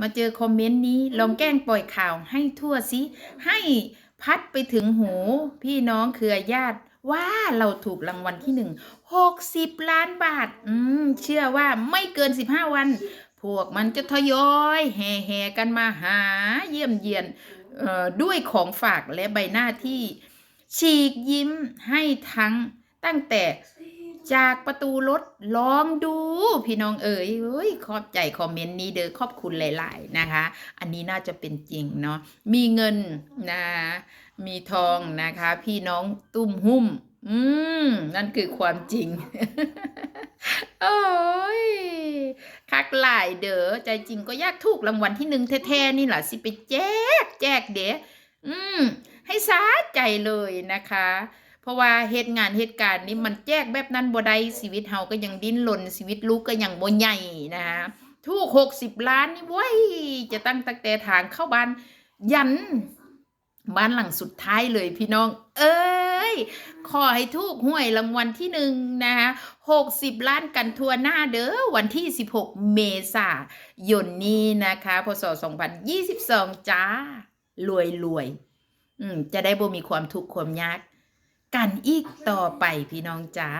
มาเจอคอมเมนต์นี้ ลองแกล้งปล่อยข่าวให้ทั่วสิให้พัดไปถึงหูพี่น้องเครือญาติว่าเราถูกรางวัลที่หนึ่งหกสิบล้านบาท อืม เชื่อว่าไม่เกินสิบห้าวัน พวกมันจะทยอยแห่แห่ๆกันมาหาเยี่ยมเยียนเอ่อด้วยของฝากและใบหน้าที่ ฉีกยิ้มให้ทั้งตั้งแต่ จากประตูรถลองดู พี่น้องเอ๋ยเฮ้ยขอบใจคอมเมนต์นี้เด้อขอบคุณหลาย ๆ นะคะ อันนี้น่าจะเป็นจริงเนาะมีเงินนะมีทองนะคะ พี่น้องตุ้มหุ้ม อืม นั่นคือความจริง โอ้ยคักหลายเด้อใจจริงก็ยากถูกรางวัลที่หนึ่งแท้ๆนี่แหละสิไปแจกแจกเด้อืม ให้สาใจเลยนะคะ เพราะว่าเหตุงานเหตุการณ์นี้มันแจกแบบนั้นบ่ได้ชีวิตเฮาก็ยังดิ้นรนชีวิตลูกก็ยังบ่ใหญ่นะคะถูกหกสิบล้านนี่เว้ยจะตั้งตั้งแต่ทางเข้าบ้านยันบ้านหลังสุดท้ายเลยพี่น้อง เอ้ย ขอให้ถูกหวยรางวัลที่หนึ่งนะคะหกสิบล้านกันทั่วหน้าเด้อวันที่16เมษายนนี้นะคะพศ2022จ้ารวยรวย อืม จะได้บ่มีความทุกข์ความยาก กันอีกต่อไปพี่น้องจ้า